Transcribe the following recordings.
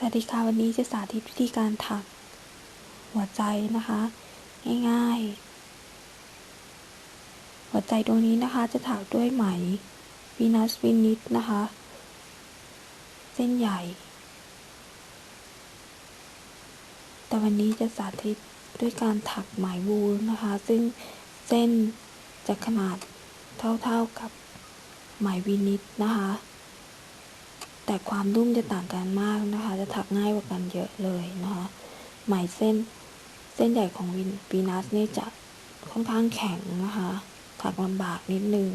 สวัสดีค่ะวันนี้จะสาธิตวิธีการถักหัวใจนะคะ ง่ายๆ หัวใจตรงนี้นะคะจะถักด้วยไหมวีนัสวินิตนะคะ เส้นใหญ่ แต่วันนี้จะสาธิตด้วยการถักไหมวูลนะคะ ซึ่งเส้นจะขนาดเท่าๆกับไหมวินิตนะคะ แต่ความนุ่มจะต่างกันมากนะคะ จะถักง่ายกว่ากันเยอะเลยนะคะไหมเส้นเส้นใหญ่ของวินวีนัสนี่จะค่อนข้างแข็งนะคะ ถักลำบากนิดนึง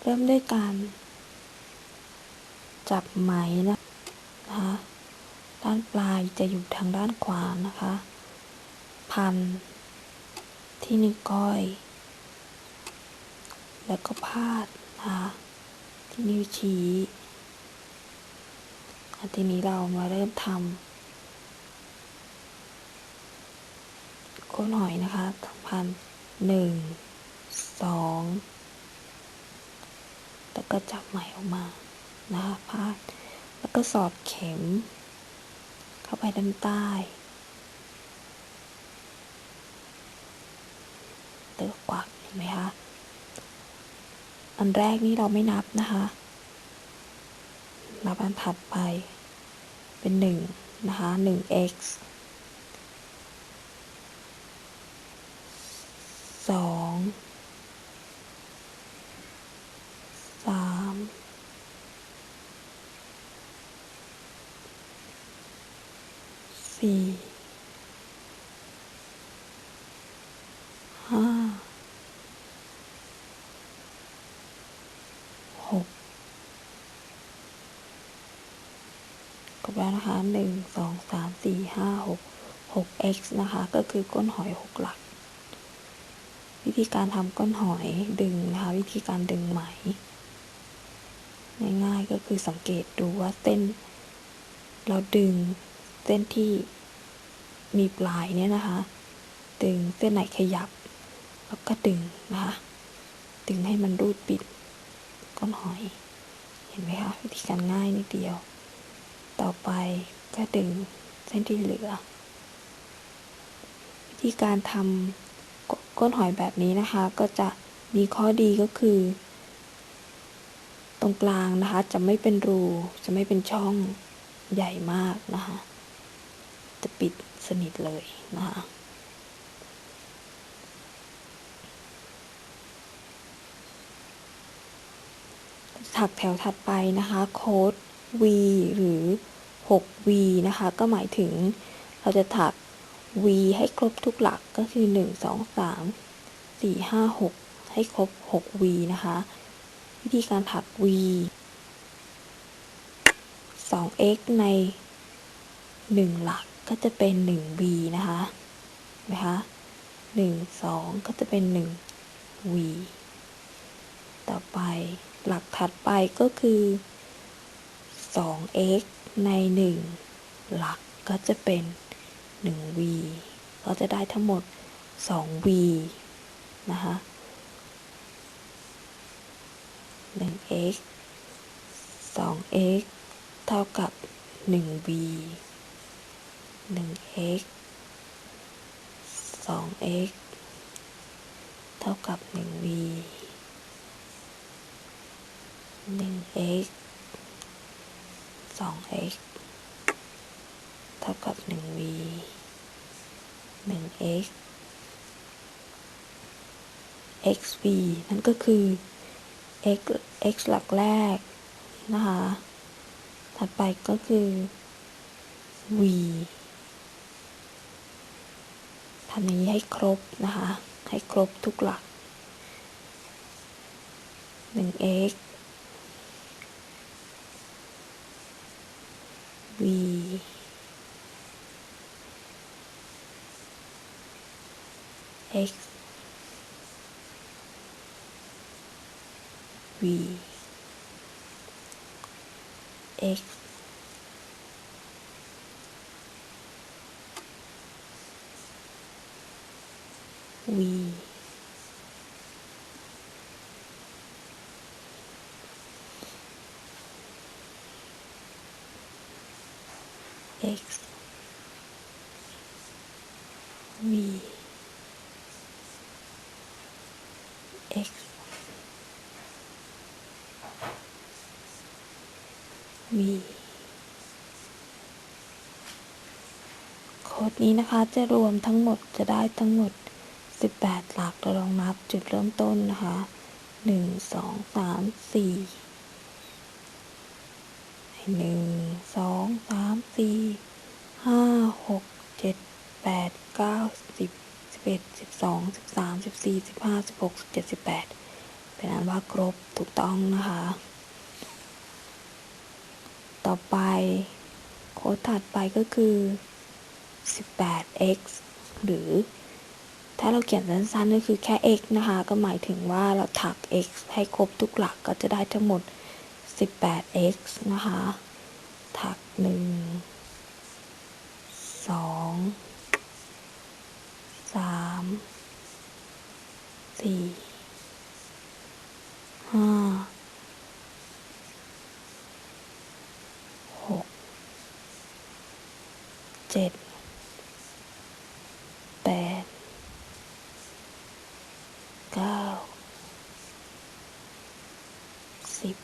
เริ่มด้วยการจับไหมนะคะ ด้านปลายจะอยู่ทางด้านขวานะคะ พันที่นิ้วก้อย แล้วก็พาดนะคะที่นิ้วชี้อะทีนี้เรามาเริ่มทำก้นหอยนะคะพันหนึ่งสองแล้วก็จับไหมออกมานะคะพาด แล้วก็สอดเข็ม เข้าไปด้านใต้เตอกวักเห็นไหมคะ อันแรกนี่เราไม่นับนะคะ นับอันถัดไปเป็นหนึ่งนะคะหนึ่ง x สองสามสี่ ห้า หกคร บแล้วนะคะหนึ่งสองสามสี่ห้าหกหก x นะคะ ก็คือก้นหอยหกหลัก วิธีการทำก้นหอยดึงนะคะ วิธีการดึงไหม ง่ายๆก็คือสังเกตดูว่าเส้น เราดึงเส้นที่มีปลายเนี่ยนะคะ ดึงเส้นไหนขยับ แล้วก็ดึงนะคะ ดึงให้มันรูดปิดก้นหอย เห็นไหมคะวิธีการง่ายนิดเดียว ต่อไปก็ดึงเส้นที่เหลือ วิธีการทำก้นหอยแบบนี้นะคะ ก็จะมีข้อดีก็คือ ตรงกลางนะคะ จะไม่เป็นรูจะไม่เป็นช่องใหญ่มากนะคะ จะปิดสนิทเลยนะคะถักแถวถัดไปนะคะ โค้ด V หรือ 6V นะคะ ก็หมายถึงเราจะถัก V ให้ครบทุกหลักก็คือ 1 2 3 4 5 6 ให้ครบ 6V นะคะ วิธีการถัก V 2x ใน 1 หลักก็จะเป็น 1v นะคะนะคะ1 2 ก็จะเป็น 1v ต่อไปหลักถัดไปก็คือ 2x ใน 1 หลักก็จะเป็น 1v ก็จะได้ทั้งหมด 2v นะคะ 1x 2x เท่ากับ 1v 1x 2x เท่ากับ 1v 1x 2x เท่ากับ 1v 1x xv นั่นก็คือ x x หลักแรกนะคะ ถัดไปก็คือ v ทำอย่างนี้ให้ครบนะคะ ให้ครบทุกหลัก 1x we we ex we x v x v โค้ดนี้นะคะจะรวมทั้งหมดจะได้ทั้งหมด 18 หลักเราลองนับจุดเริ่มต้นนะคะ 1 2 3 4 1 2 3 สองสิบสามสิบสี่สิบห้าสิบหกสิบเจ็ดสิบแปดเป็นอันว่าครบถูกต้องนะคะ ต่อไปโค้ดถัดไปก็คือ 18x หรือถ้าเราเขียนสั้นๆก็คือแค่ x นะคะ ก็หมายถึงว่าเราถัก x ให้ครบทุกหลักก็จะได้ทั้งหมด 18x นะคะ ถัก 1 2 3 4 5 6 เจ็ดแปดเก้าสิบ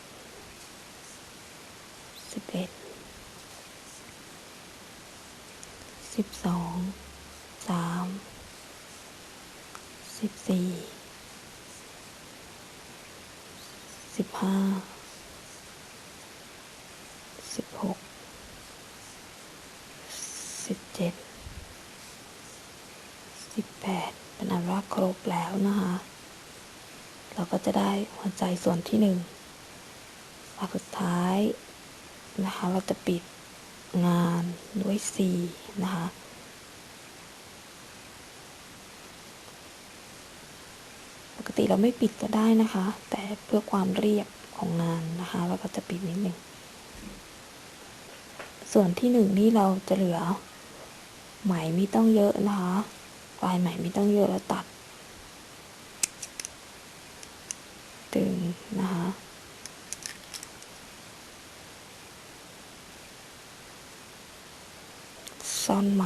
สิบเอ็ดสิบสองสามสิบสี่ 8 เป็นอันว่าครบแล้วนะคะ เราก็จะได้หัวใจส่วนที่1หลักสุดท้ายนะคะ เราจะปิดงานด้วย C นะคะ ปกติเราไม่ปิดก็ได้นะคะ แต่เพื่อความเรียบของงานนะคะ เราก็จะปิดนิดนึงส่วนที่หนึ่งนี่เราจะเหลือ ไหมไม่ต้องเยอะนะคะ ปลายไหมไม่ต้องเยอะแล้วตัด ตึงนะคะซ่อนไหม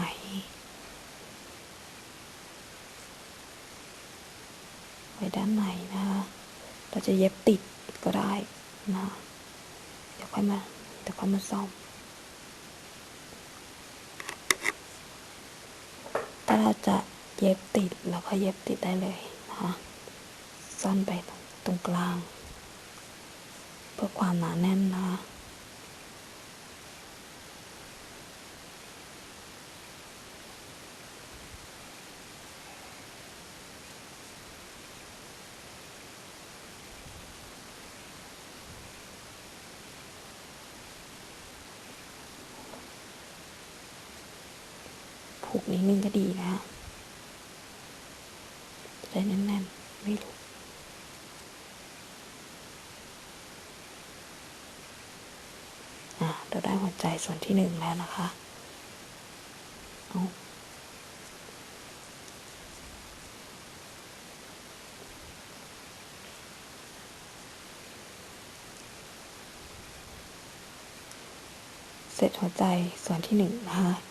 ไว้ด้านในนะคะเราจะเย็บติดก็ได้นะเดี๋ยวค่อยมาเดี๋ยวค่อยมาซ่อมถ้าเราจะ เย็บติดเราก็เย็บติดได้เลยนะคะซ่อนไปตรงกลาง เพื่อความหนาแน่นนะคะผูกนิดนึงก็ดีนะ จแน่นๆ ไม่หลุดอะเราได้หัวใจส่วนที่หนึ่งแล้วนะคะเอาเสร็จหัวใจส่วนที่หนึ่งนะคะ